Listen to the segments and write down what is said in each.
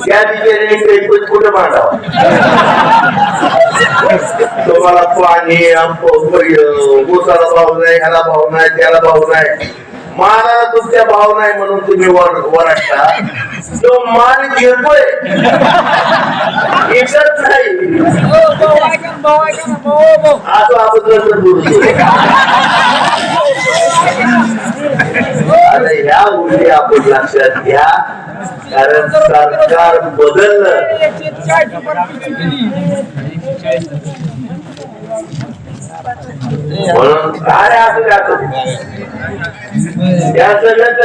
त्या पैपत कुठं मांडावं. तुम्हाला पाणी ऊसाला भाव नाही ह्याला भाव नाही त्याला भाव नाही. मालाला तुमच्या भाव नाही म्हणून तुम्ही वर तो माल घेतोय. एकच नाही. आज आपण बोलतो आणि ह्या गोष्टी आपण लक्षात घ्या कारण सरकार बदललं. म्हणून काय असं जातं या सगळ्यात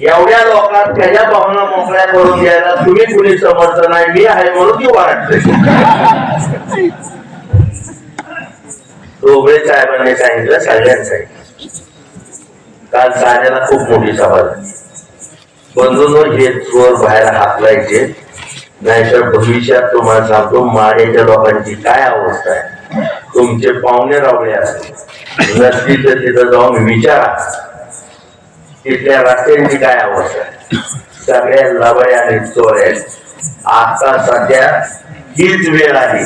एवढ्या लोकांना त्याच्या भावना मोकळ्या करून द्यायला तुम्ही कुणी समर्थ नाही मी आहे म्हणून ती वाटते डोबळे साहेबांनी सांगितलं सगळ्यांचं काल साण्याला खूप मोठी सभा झाली. बंधूंवर हे चोर बाहेर हाकलायचे. नाहीतर भविष्यात तुम्हाला सांगतो माळेच्या लोकांची काय अवस्था आहे? तुमचे पाहुणे रावळे असतील. नसतील तिथं जाऊन विचारा. तिथल्या रस्त्यांची काय अवस्था आहे? सगळ्या लवळ्या आणि चोर आहेत. आता सध्या हीच वेळ आली.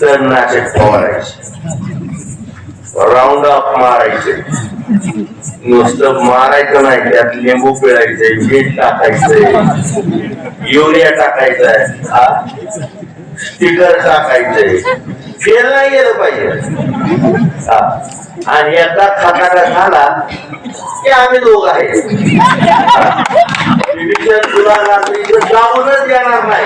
तर नाशक फवारायचे राऊंड अप मारायचे नुसतं मारायचं नाही त्यात लिंबू पिळायचे मीठ टाकायचंय युरिया टाकायचाय हा? स्टिकर टाकायचंय फेल नाही गेलं पाहिजे. हा. आणि एकदा खाताना झाला की आम्ही दोघ आहे. विभीषण तुला रात्रीचं जाऊनच येणार नाही.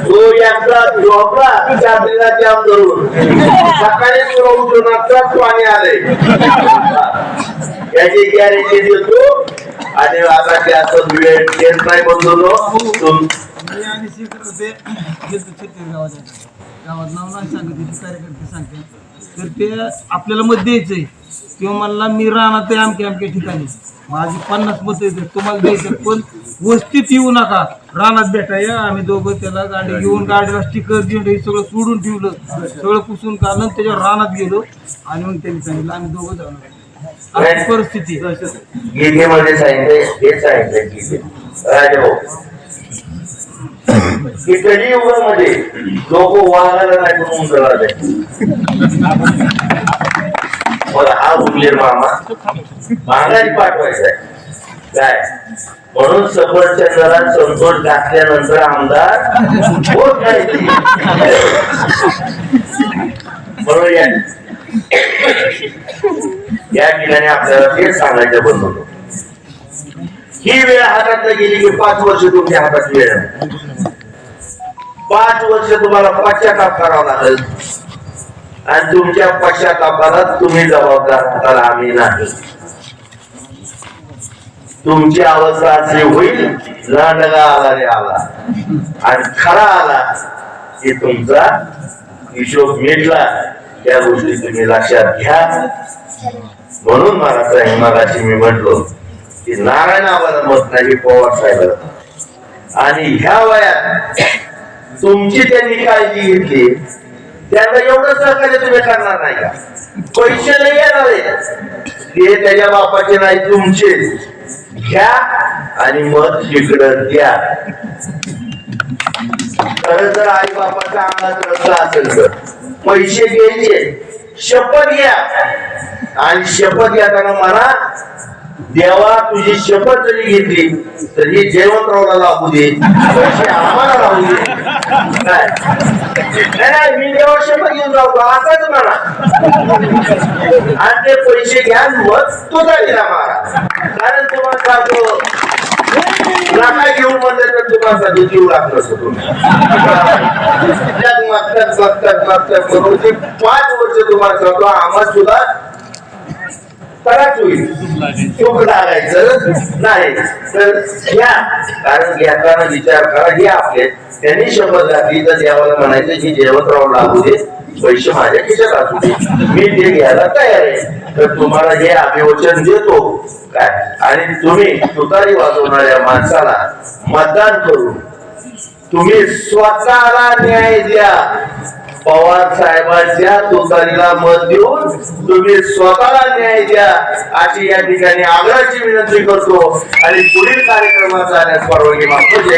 तो एकदा झोपला चादरीला जाम करून. सकाळी सुरू उठून आता पाणी आलंय. याची गॅरेंटी देतो. आणि आता ते असं वेळ देत नाही बंधू तुम आणि श्रीकृष्ण ते गेलतो छत्तीस गावाच्या गावात नाव नाही सांगत तिथे कार्यकर्ते सांगते तर ते आपल्याला मत द्यायचंय किंवा म्हणला मी राहणार ते अमक्या अमक्या ठिकाणी माझी पन्नास मत येते तुम्हाला द्यायचं पण वस्तीत येऊ नका रानात भेटाया आम्ही दोघं त्याला गाडी घेऊन गाडीला स्टिकर देऊन हे सगळं सोडून ठेवलं सगळं पुसून काढलं त्याच्यावर रानात गेलो आणि मग त्यांनी सांगितलं आम्ही दोघं जाणार अशी परिस्थिती गीतेमध्ये सांगितलंय हे सांगितलंय गीते राजभाऊ की कलियुगामध्ये लोक वाहनाला नाही म्हणून उंदराला द्यायचे. बघा हा उरले मामा महागाई पाठवायचा आहे. काय? म्हणून सफरचंदाला संतोष घातल्यानंतर आमदार होत नाही म्हणून या. ठिकाणी आपल्याला तेच सांगायचं बंद होतो ही वेळ हातात गेली की पाच वर्ष तुमच्या हातात वेळ. पाच वर्ष तुम्हाला पश्चाताप करावा लागेल. आणि तुमच्या पश्चातापाला तुम्ही जबाबदार असाल आम्ही नाही. तुमची अवस्था अशी होईल लांडगा आला रे आला. आणि खरा आला की तुमचा हिशोब मिटला. त्या गोष्टी तुम्ही लक्षात घ्या. म्हणून मला सांग मी म्हटलो की नारायण आम्हाला मत नाही पवार साहेब आणि ह्या वयात तुमची त्यांनी काळजी घेतली. त्यांना एवढं सहकार्य तुम्ही करणार नाही का? पैसे नाही येणार ते त्याच्या बापाचे नाही तुमचे. घ्या आणि मत तिकडं द्या. खर जर आई बापाचा अंगात रस्ता असेल तर. पैसे घ्यायचे शपथ घ्या. आणि शपथ घेताना म्हणा देवा तुझी शपथ जरी घेतली तरी जयवंतरावला लागू दे पैसे आम्हाला लागू दे काय नाही, मी देवा शपथ घेऊन जाऊ असाच म्हणा आणि ते पैसे घ्या मग तुझा दिला मारा कारण तुम्हाला सांगतो लाका घेऊन म्हणलं तर तुम्हाला सांगतो जीव लागलं असतो मागतात मागतात मागतात पाच वर्ष तुम्हाला सांगतो आम्हाला सुद्धा त्रास होईल. चूक लागायचं. नाही. तर घ्या. कारण घेताना विचार करा हे आपले त्यांनी शपथ घातली तर देवाला म्हणायचं लागू दे. पैसे माझ्या खिशात असू दे. मी ते घ्यायला तयार आहे. तर तुम्हाला हे अभिवचन देतो. काय? आणि तुम्ही तुतारी वाजवणाऱ्या माणसाला मतदान करून तुम्ही स्वतःला न्याय द्या. पवार साहेबांच्या तुतारीला मत देऊन तुम्ही स्वतःला न्याय द्या अशी या ठिकाणी आग्रहाची विनंती करतो. आणि पुढील कार्यक्रमात जाण्यास परवानगी मागतो.